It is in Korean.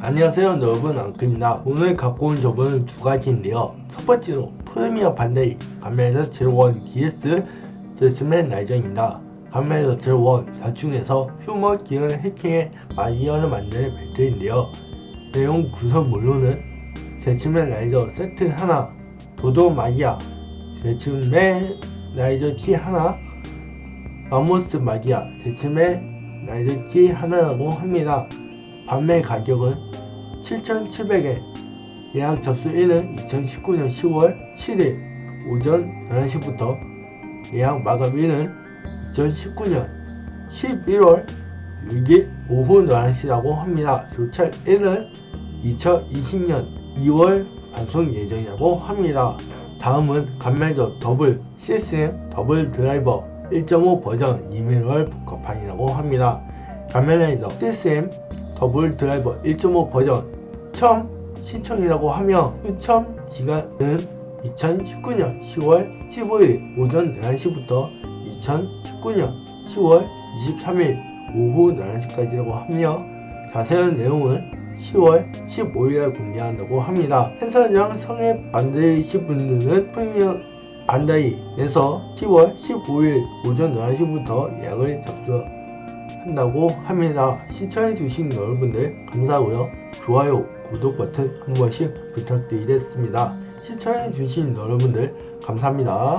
안녕하세요. 여러분 앙크입니다 오늘 갖고 온 저번은 두 가지인데요. 첫 번째로 프리미어 반다이 감면에서 제로원 DS 제스맨 라이저입니다. 감면에서 제로원 자충에서 휴머 기능 해킹의 마이어를 만드는 벨트인데요. 내용 구성물로는 제스맨 라이저 세트 하나 도도 마기아 제스맨 라이저 키 하나 마모스 마기아 제스맨 라이저 키 하나라고 합니다. 판매 가격은 7,700엔 예약 접수일은 2019년 10월 7일 오전 11시부터 예약 마감일은 2019년 11월 6일 오후 11시라고 합니다. 조찰일은 2020년 2월 방송 예정이라고 합니다. 다음은 감매저 더블 CSM 더블 드라이버 1.5 버전 이메일 복합판이라고 합니다. 감매라이더 CSM 더블 드라이버 1.5 버전 처음 신청이라고 하며 추첨 기간은 2019년 10월 15일 오전 11시부터 2019년 10월 23일 오후 11시까지라고 하며 자세한 내용은 10월 15일에 공개한다고 합니다. 행사장 성에 만드신 분들은 프리미엄 반다이에서 10월 15일 오전 11시부터 예약을 접수 한다고 합니다. 시청해주신 여러분들 감사하고요. 좋아요, 구독 버튼 한 번씩 부탁드리겠습니다. 시청해주신 여러분들 감사합니다.